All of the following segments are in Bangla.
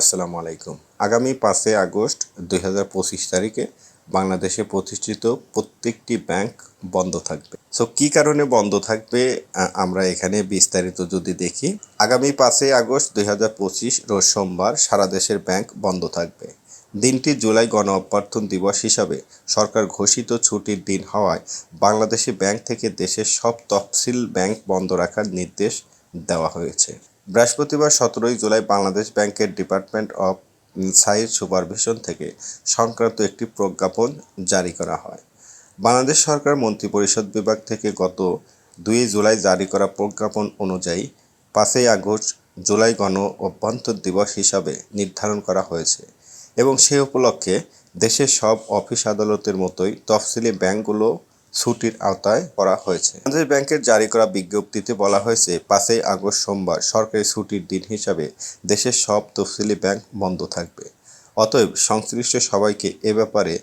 আসসালামু আলাইকুম। আগামী পাঁচই আগস্ট দুই হাজার পঁচিশ তারিখে বাংলাদেশে প্রতিষ্ঠিত প্রত্যেকটি ব্যাংক বন্ধ থাকবে। সো কি কারণে বন্ধ থাকবে আমরা এখানে বিস্তারিত যদি দেখি, আগামী পাঁচই আগস্ট দুই হাজার পঁচিশ রোজ সোমবার সারা দেশের ব্যাংক বন্ধ থাকবে। দিনটি জুলাই গণ অভ্যর্থন দিবস হিসাবে সরকার ঘোষিত ছুটির দিন হওয়ায় বাংলাদেশি ব্যাংক থেকে দেশের সব তফসিল ব্যাংক বন্ধ রাখার নির্দেশ দেওয়া হয়েছে। বৃহস্পতিবার সতেরোই জুলাই বাংলাদেশ ব্যাংকের ডিপার্টমেন্ট অফ সাইট সুপারভিশন থেকে সংক্রান্ত একটি প্রজ্ঞাপন জারি করা হয়। বাংলাদেশ সরকার মন্ত্রিপরিষদ বিভাগ থেকে গত দুই জুলাই জারি করা প্রজ্ঞাপন অনুযায়ী পাঁচই আগস্ট জুলাই গণ অভ্যন্তর দিবস হিসাবে নির্ধারণ করা হয়েছে এবং সে উপলক্ষে দেশের সব অফিস আদালতের মতোই তফসিলি ব্যাংকগুলো ছুটির আওতায় করা হয়েছে। বাংলাদেশ ব্যাংকের জারি করা বিজ্ঞপ্তিতে বলা হয়েছে, পাঁচই আগস্ট সোমবার সরকারি ছুটির দিন হিসাবে দেশের সব তফসিলি ব্যাংক বন্ধ থাকবে। অতএব সংশ্লিষ্ট সবাইকে এ ব্যাপারে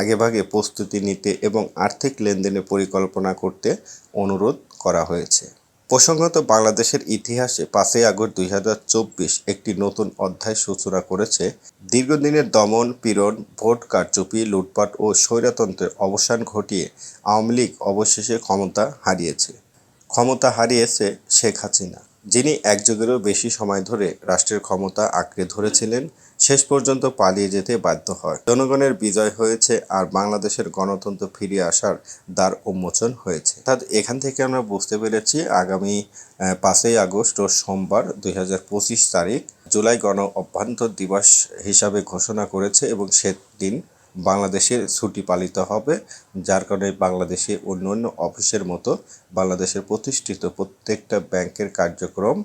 আগেভাগে প্রস্তুতি নিতে এবং আর্থিক লেনদেনের পরিকল্পনা করতে অনুরোধ করা হয়েছে। প্রসঙ্গত, বাংলাদেশের ইতিহাসে পাঁচই আগস্ট দুই হাজার চব্বিশ একটি নতুন অধ্যায় সূচনা করেছে দীর্ঘদিনের দমন, পীড়ন, ভোট কারচুপি, লুটপাট ও স্বৈরতন্ত্রের অবসান ঘটিয়ে আওয়ামী লীগ অবশেষে ক্ষমতা হারিয়েছে। ক্ষমতা হারিয়েছে শেখ হাসিনা। যিনি এক যুগেরও বেশি সময় ধরে রাষ্ট্রের ক্ষমতা আঁকড়ে ধরেছিলেন, শেষ পর্যন্ত পালিয়ে যেতে বাধ্য হয়। জনগণের বিজয় হয়েছে আর বাংলাদেশের গণতন্ত্র ফিরিয়ে আসার দ্বার উন্মোচন হয়েছে। অর্থাৎ এখান থেকে আমরা বুঝতে পেরেছি, আগামী পাঁচই আগস্ট ও সোমবার দুই হাজার পঁচিশ তারিখ জুলাই গণ অভ্যন্তর দিবস হিসাবে ঘোষণা করেছে এবং সেদিন বাংলাদেশের ছুটি পালিত হবে, যার কারণে বাংলাদেশে অন্য অন্য অফিসের মতো বাংলাদেশের প্রতিষ্ঠিত প্রত্যেকটা ব্যাংকের কার্যক্রম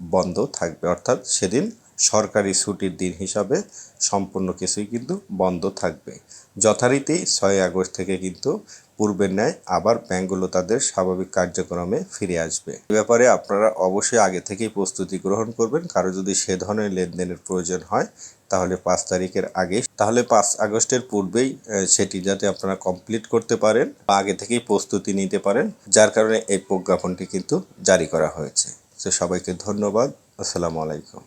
বন্ধ থাকবে। অর্থাৎ সেদিন সরকারি ছুটির দিন হিসাবে সম্পূর্ণ কিছুই কিন্তু বন্ধ থাকবে। যথারীতি ছয় আগস্ট থেকে কিন্তু পূর্বের ন্যায় আবার ব্যাংকগুলো তাদের স্বাভাবিক কার্যক্রমে ফিরে আসবে। এ ব্যাপারে আপনারা অবশ্যই আগে থেকেই প্রস্তুতি গ্রহণ করবেন। কারও যদি সে ধরনের লেনদেনের প্রয়োজন হয়, তাহলে পাঁচ তারিখের আগে তাহলে পাঁচ আগস্টের পূর্বেই সেটি যাতে আপনারা কমপ্লিট করতে পারেন বা আগে থেকেই প্রস্তুতি নিতে পারেন, যার কারণে এই প্রজ্ঞাপনটি কিন্তু জারি করা হয়েছে। তো সবাইকে ধন্যবাদ। আসসালামু আলাইকুম।